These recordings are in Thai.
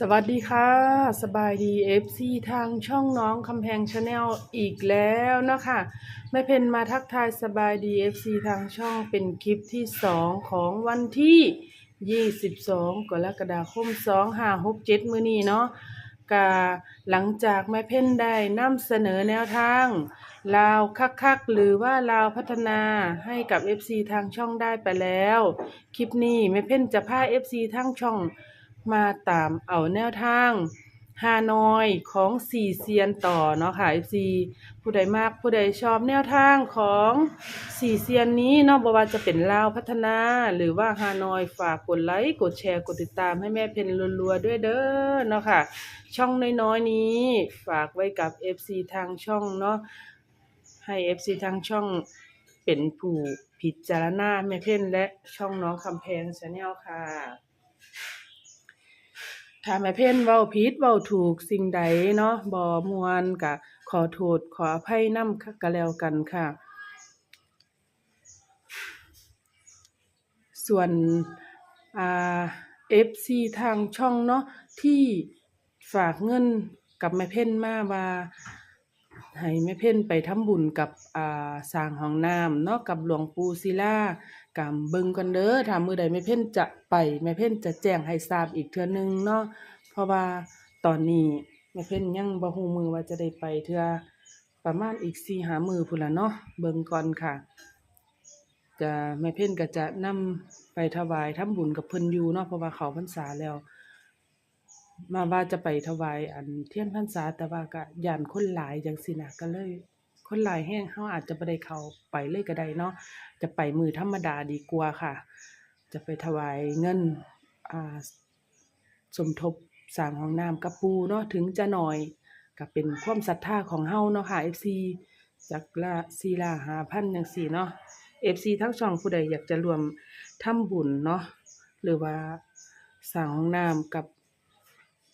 สวัสดีค่ะ สบายดี FC ทางช่องน้องคำแพงชาแนลอีกแล้วนะคะแม่เพนมาทักทายสบายดี FC ทางช่องเป็นคลิปที่ 2 ของวันที่ 22 กรกฎาคม 2567 มื้อนี้เนาะกาหลังจากแม่เพ่นได้นำเสนอแนวทางลาวคักๆหรือว่าลาวพัฒนาให้กับ FC ทางช่องได้ไปแล้ว คลิปนี้แม่เพ่นจะพา FC ทางช่อง มาตามเอาแนวทางฮานอยของสี่เซียนต่อเนาะค่ะ FC ผู้ใดมากผู้ใดชอบแนวทางของสี่เซียนนี้เนาะบ่ว่าจะเป็นลาวพัฒนา หรือว่าฮานอยฝากกดไลค์กดแชร์กดติดตามให้แม่เพนรัวๆด้วยเด้อเนาะค่ะ ช่องน้อยๆนี้ฝากไว้กับ FC ทางช่องเนาะให้ FC ทางช่องเป็นผู้พิจารณาแม่เพ่นและช่องน้องคำแพงชาแนลค่ะ ถ้าแม่เพ่นเว้าผิดเว้าถูกสิ่งใดเนาะบ่ม่วนก็ขอโทษขออภัยนำก็แล้วกันค่ะ ส่วนอ่า FC ทางช่องเนาะที่ฝากเงินกับแม่เพ่นมาว่าให้แม่เพ่นไปทำบุญกับอ่าสร้างห้องน้ำเนาะกับหลวงปู่ศิลา กำเบิ่งกันเด้อถ้ามือใดแม่เพ่นจะไปแม่เพ่นจะแจ้งให้ทราบอีกเทื่อนึงเนาะเพราะว่าตอนนี้แม่เพ่นยังบ่ฮู้มือว่าจะได้ไปเทื่อประมาณอีก4-5มื้อพุ่นละเนาะเบิ่งก่อนค่ะจะแม่เพ่นก็จะนำไปถวายทำบุญกับเพิ่นอยู่เนาะเพราะว่าเขาพรรษาแล้ว มาว่าจะไปถวายอันเทียนพรรษาแต่ว่าก็ยานคนหลายจังซี้นะก็เลย คนหลายแฮงเฮาอาจจะบ่ได้เข้าไปเลยก็ได้เนาะจะไปมือธรรมดาดีกว่าค่ะ จะไปถวายเงินอ่าสมทบสร้างห้องน้ำกับปูเนาะถึงจะหน้อยก็เป็นความศรัทธาของเฮาเนาะค่ะ FC จักละ4ล้า5,000จังซี่เนาะ FC ทั้งช่องผู้ใดอยากจะรวมทำบุญเนาะหรือว่าสร้างห้องน้ำกับ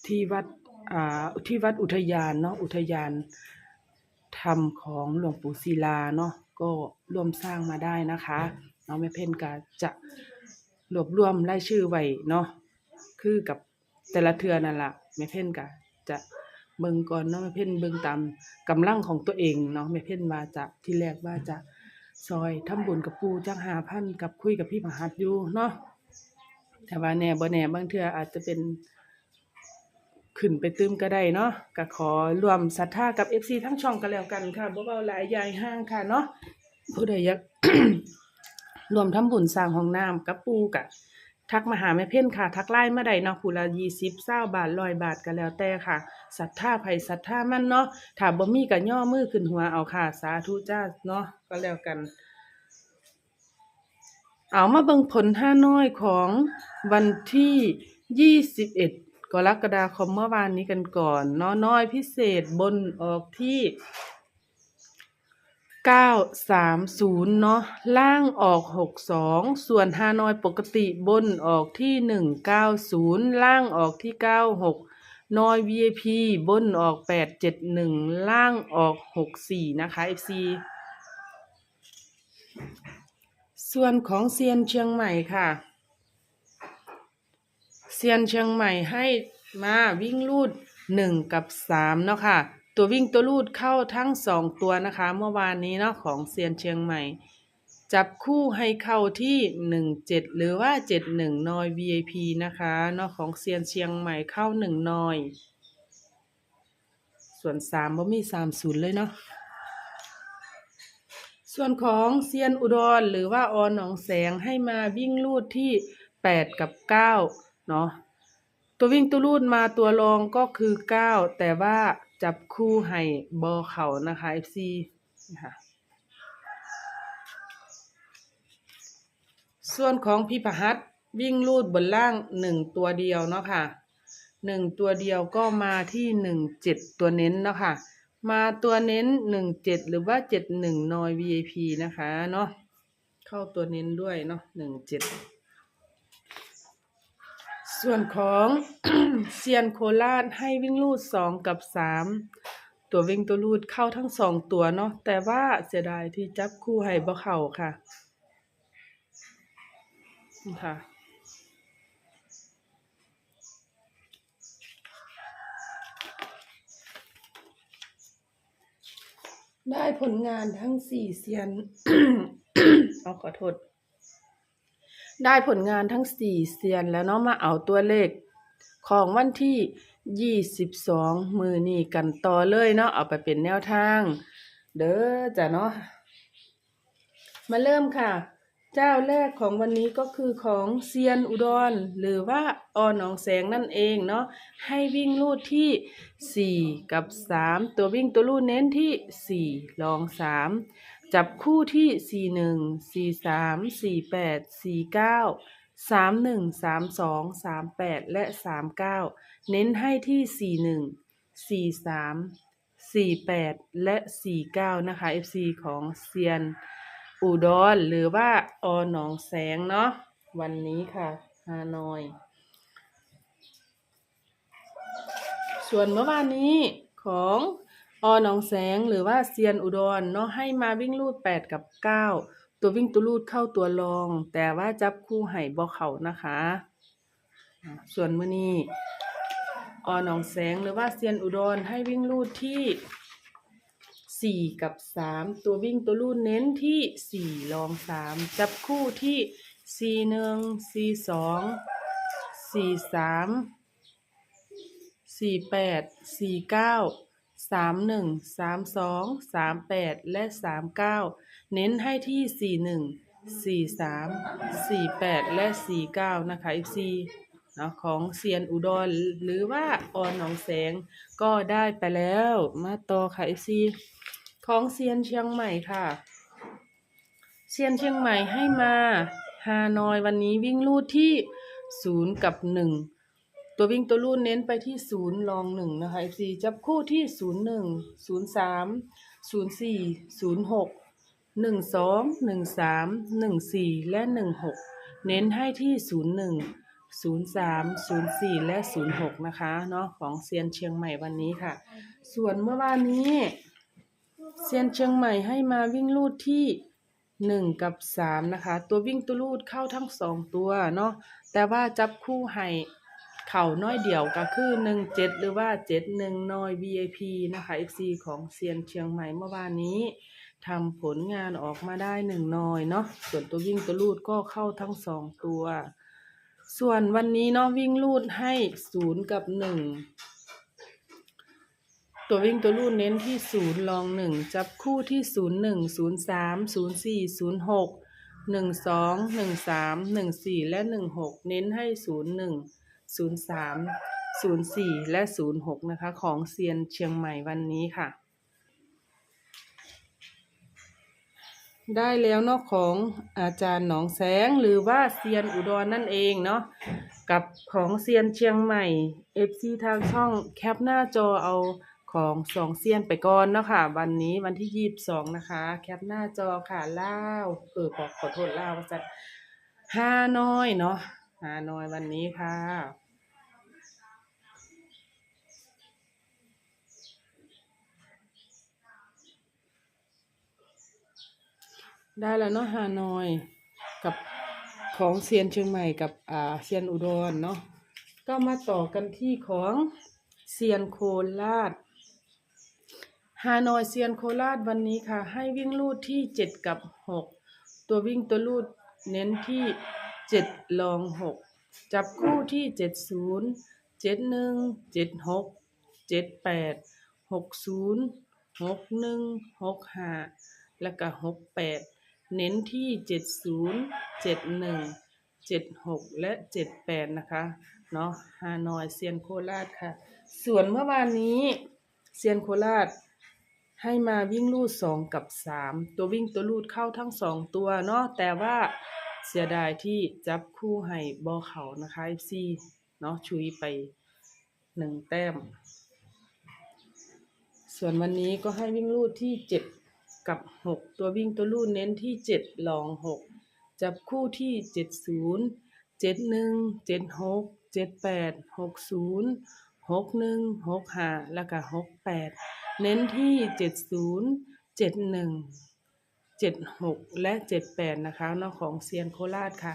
ที่วัดอ่าที่วัดอุทยานเนาะอุทยาน ธรรมของหลวงปู่ศิลาเนาะก็ร่วมสร้างมาได้นะคะน้องแม่เพ็ญก็จะรวบรวมรายชื่อไว้เนาะคือกับแต่ละเทื่อนั่นล่ะแม่เพ็ญก็จะเบิ่งก่อนเนาะแม่เพ็ญเบิ่งตามกำลังของตัวเองเนาะแม่เพ็ญว่าจะที่แรกว่าจะซอยทำบุญกับปู่จักหาพันกับคุยกับพี่มหัดอยู่เนาะแต่ว่าแหน่บ่แหน่บางเทื่ออาจจะเป็น ขึ้นไปตื้มก็ได้เนาะก็ขอรวมศรัทธากับ FC ทั้งช่องกันแล้วกันค่ะบ่เว้าหลายยายห้างค่ะเนาะผู้ใดอยาก รวมทำบุญสร้างห้องน้ำกับปูกะทักมาหาแม่เพ่นค่ะ ทักไลน์มาได้เนาะผู้ละ20 20บเศร้าบาท100บาทก็แล้วแต่ค่ะศรัทธาไผศรัทธามันเนาะถ้าบ่มีก็ย่อมือขึ้นหัวเอาค่ะ สาธุจ้าเนาะก็แล้วกัน เอามาเบิ่งผลห้าน้อยของวันที่21 กรกฎาคมเมื่อวานนี้กันก่อนเนาะน้อยพิเศษบนออกที่930เนาะล่างออก62ส่วนฮานอยปกติบนออกที่190ล่างออกที่96นอย VIP บนออก871ล่างออก64นะคะ FC ส่วนของเซียนเชียงใหม่ค่ะ เซียนเชียงใหม่ให้มาวิ่งลูดหนึ่งกับสามเนาะค่ะ ตัววิ่งตัวลูดเข้าทั้งสองตัวนะคะ เมื่อวานนี้เนาะของเซียนเชียงใหม่ จับคู่ให้เข้าที่หนึ่งเจ็ดหรือว่าเจ็ดหนึ่งนอย VIP นะคะเนาะของเซียนเชียงใหม่เข้าหนึ่งนอย ส่วนสามบ่มีสามศูนย์เลยเนาะส่วนของเซียนอุดรหรือว่าออนหนองแสงให้มาวิ่งลูดที่แปดกับเก้า เนาะตัววิ่งตัวลูดมาตัวรองก็คือเก้าแต่ว่าจับคู่ให้บอเขานะคะ FC นะคะส่วนของพี่ประหัตวิ่งลูดบนล่างหนึ่งตัวเดียวเนาะค่ะหนึ่งตัวเดียวก็มาที่หนึ่งเจ็ดตัวเน้นเนาะค่ะมาตัวเน้นหนึ่งเจ็ดหรือว่าเจ็ดหนึ่งนอย VIP นะคะเนาะเข้าตัวเน้นด้วยเนาะหนึ่งเจ็ด ส่วนของ เซียนโคราดให้วิ่งลูดสองกับสามตัววิ่งตัวลูดเข้าทั้งสองตัวเนาะแต่ว่าเสียดายที่จับคู่ให้บ่เข่าค่ะค่ะได้ผลงานทั้งสี่เซียน เอาขอโทษ ได้ผลงานทั้งสี่เซียนแล้วเนาะมาเอาตัวเลข ของวันที่ยี่สิบสองมือนี่กันต่อเลยเนาะเอาไปเป็นแนวทาง เด้อจ้ะเนาะมาเริ่มค่ะ เจ้าแรกของวันนี้ก็คือของเซียนอุดร หรือว่าออหนองแสงนั่นเองเนาะให้วิ่งลูดที่สี่กับสามตัววิ่งตัวลูดเน้นที่สี่ลองสาม จับคู่ที่สี่หนึ่งสี่สามสี่และสามเน้นให้ที่สี่หนึ่งสี่สามสี่และสี่เก้านะคะ FC ของเซียนอุดรหรือว่าอหนองแสงเนาะวันนี้ค่ะฮานอย ส่วนเมื่อวานนี้ของ อหนองแสงหรือว่าเซียนอุดรเนาะให้มาวิ่งลูดแปดกับเก้าตัววิ่งตัวลูดเข้าตัวรอง แต่ว่าจับคู่ไห่บ่เขานะคะ ส่วนมือนี้อหนองแสงหรือว่าเซียนอุดรให้วิ่งลูดที่สี่กับสามตัววิ่งตัวลูดเน้นที่สี่รองสามจับคู่ที่สี่หนึ่งสี่สองสี่สาม สามหนึ่งสามสองสามแปดและสามเก้าเน้นให้ที่สี่หนึ่งสี่สามสี่แปดและสี่เก้านะคะ FC เนาะของเซียนอุดรหรือว่าออนหนองแสงก็ได้ไปแล้วมาต่อค่ะ FC ของเซียนเชียงใหม่ค่ะ เซียนเชียงใหม่ให้มาฮานอยวันนี้วิ่งลูดที่ศูนย์กับหนึ่ง ตัววิ่งตัวลูดเน้นไปที่ศูนย์ลองหนึ่งนะคะ FC จับคู่ที่ศูนย์หนึ่งศูนย์สามศูนย์สี่ศูนย์หกหนึ่งสองหนึ่งสามหนึ่งสี่และหนึ่งหกเน้นให้ที่ศูนย์หนึ่งศูนย์สามศูนย์สี่และศูนย์หกนะคะเนาะของเซียนเชียงใหม่วันนี้ค่ะ ส่วนเมื่อวานนี้เซียนเชียงใหม่ให้มาวิ่งลูดที่หนึ่งกับสามนะคะ ตัววิ่งตัวลูดเข้าทั้งสองตัวเนาะแต่ว่าจับคู่ให้ เข่าน้อยเดี่ยวก็คือหนึ่งเจ็ดหรือว่าเจ็ดหนึ่งน้อย VIP นะคะ FC ของเซียนเชียงใหม่เมื่อวานนี้ทำผลงานออกมาได้หนึ่งน้อยเนาะส่วนตัววิ่งตัวลูดก็เข้าทั้งสองตัว ส่วนวันนี้เนาะวิ่งลูดให้ศูนย์กับหนึ่งตัววิ่งตัวรูดเน้นที่ศูนย์ลองหนึ่งจับคู่ที่ศูนย์หนึ่งศูนย์สามศูนย์สี่ศูนย์หกหนึ่งสองหนึ่งสามหนึ่งสี่และหนึ่งหกเน้นให้ศูนย์หนึ่ง ศูนย์สามศูนย์สี่และศูนะคะ ของเซียนเชียงใหม่วันนี้ค่ะ ได้แล้วเนาะของอาจารย์หนองแสงหรือว่าเซียนอุดรนั่นเองเนาะกับของเซียนเชียงใหม่ FC ทางช่องแคปหน้าจอเอาของสองเซียนไปก่อนเนาะค่ะ วันนี้วันที่ยีบสองนะคะ แคปหน้าจอค่ะล่าวเออขอขอโทษล่าวว่าจะห้าน้อยเนาะ ห้านอยวันนี้ค่ะ ได้แล้วเนาะฮานอยกับของเซียนเชียงใหม่กับอ่าเซียนอุดรเนาะก็มาต่อกันที่ของเซียนโคราชฮานอยเซียนโคราชวันนี้ค่ะ ให้วิ่งลูดที่เจ็ดกับหกตัววิ่งตัวลูดเน้นที่ เจ็ดลองหกจับคู่ที่เจ็ดศูนย์เจ็ดหนึ่งเจ็ดหกเจ็ดแปดหกศูนย์หกหนึ่งหกห้าแล้วก็หกแปดเน้นที่เจ็ดศูนย์เจ็ดหนึ่งเจ็ดหกและเจ็ดแปดนะคะเนาะฮานอยเซียนโคราชค่ะ ส่วนเมื่อวานนี้เซียนโคราชให้มาวิ่งลูดสองกับสามตัววิ่งตัวลูดเข้าทั้งสองตัวเนาะแต่ว่า เสียดายที่จับคู่ให้บอเขานะคะเอฟซีเนาะชุยไปหนึ่งแต้ม ส่วนวันนี้ก็ให้วิ่งลูดที่เจ็ดกับหกตัววิ่งตัวลูดเน้นที่เจ็ดลองหกจับคู่ที่เจ็ดศูนย์เจ็ดหนึ่งเจ็ดหกเจ็ดแปดหกศูนย์หกหนึ่งหกห้าแล้วก็หกแปดเน้นที่เจ็ดศูนย์เจ็ดหนึ่ง เจ็ดหกและเจ็ดแปดนะคะเนอกของเซียนโคราชค่ะ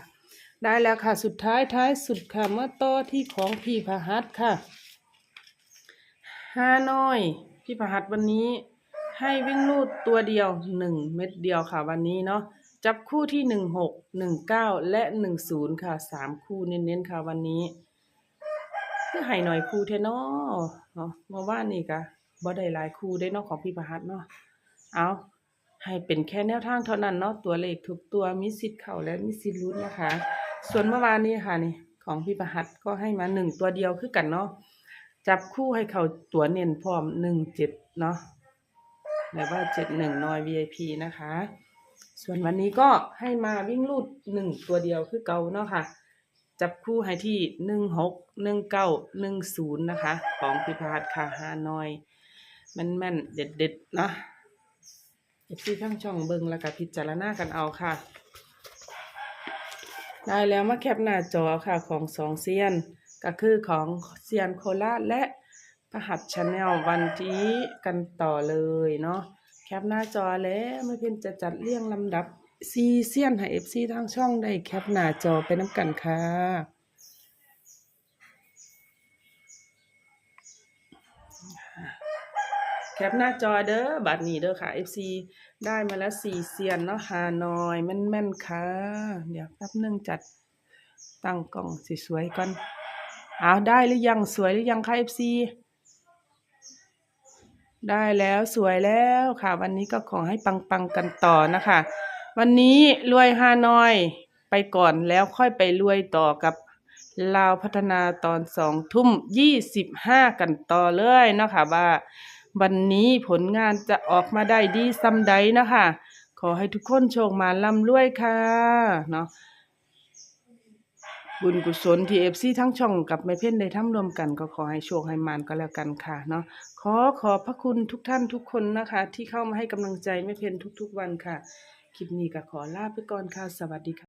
ได้แล้วค่ะสุดท้ายท้ายสุดค่ะเมาต่อที่ของพี่พหัสค่ะฮานอย พี่พหัสวันนี้ให้วิ่งลูดตัวเดียวหนึ่งเม็ดเดียวค่ะวันนี้เนาะจับคู่ที่หนึ่งหกหนึ่งเก้าและหนึ่งศูนย์ค่ะสามคู่เน้นๆค่ะวันนี้คือให้หน่อยคู่เทนาะเนาะเมื่อวานนี่กะบ่ได้หลายคู่ได้นาะของพี่ประหัตเนาะเอา ให้เป็นแค่แนวทางเท่านั้นเนาะตัวเลขทุกตัวมีสิทธิ์เข้าและมีสิทธิ์ลุ้นนะคะ ส่วนเมื่อวานนี้ค่ะนี่ของพี่ประหัตก็ให้มาหนึ่งตัวเดียวคือกันเนาะจับคู่ให้เขาตัวเน้นพร้อมหนึ่งเจ็ดเนาะแบบว่าเจ็ดหนึ่งนอย VIP นะคะ ส่วนวันนี้ก็ให้มาวิ่งลูดหนึ่งตัวเดียวคือเก่าเนาะค่ะ จับคู่ให้ที่หนึ่งหกหนึ่งเก้าหนึ่งศูนย์นะคะ ของพิพาทค่ะฮานอย แม่นแม่นเด็ดเด็ดนะ เอฟซีข้างช่องเบิงแล้วก็พิจารณากันเอาค่ะ ได้แล้วมาแคปหน้าจอค่ะของสองเซียน ก็คือของเซียนโคราชและพระหัตชาแนลวันที่กันต่อเลยเนาะแคปหน้าจอแล้วไม่เพียงจะจัดเรียงลำดับซีเซียนให้เอฟซีทางช่องได้แคปหน้าจอไปน้ำกันค่ะ แคปหน้าจอเด้อบัดนี้เด้อค่ะ FC ได้มาแล้วสี่เซียนเนาะฮานอยแม่นๆค่ะ เดี๋ยวแป๊บนึงจัดตั้งกล่องสวยๆก่อนเอาได้หรือยังสวยหรือยังคะ FC ได้แล้วสวยแล้วค่ะ วันนี้ก็ขอให้ปังๆกันต่อนะคะ วันนี้รวยฮานอยไปก่อนแล้วค่อยไปรวยต่อกับลาวพัฒนาตอนสองทุ่มยี่สิบห้ากันต่อเลยเนาะคะว่า วันนี้ผลงานจะออกมาได้ดีซ้ำใดนะคะ ขอให้ทุกคนโชคมาร่ำรวยค่ะเนาะบุญกุศลที่เอฟซีทั้งช่องกับแม่เพ่นได้ทำรวมกันก็ขอให้โชคให้มานก็แล้วกันค่ะเนาะขอขอบพระคุณทุกท่านทุกคนนะคะ ที่เข้ามาให้กำลังใจแม่เพ่นทุก ๆ วันค่ะคลิปนี้ก็ขอลาไปก่อนค่ะสวัสดีค่ะ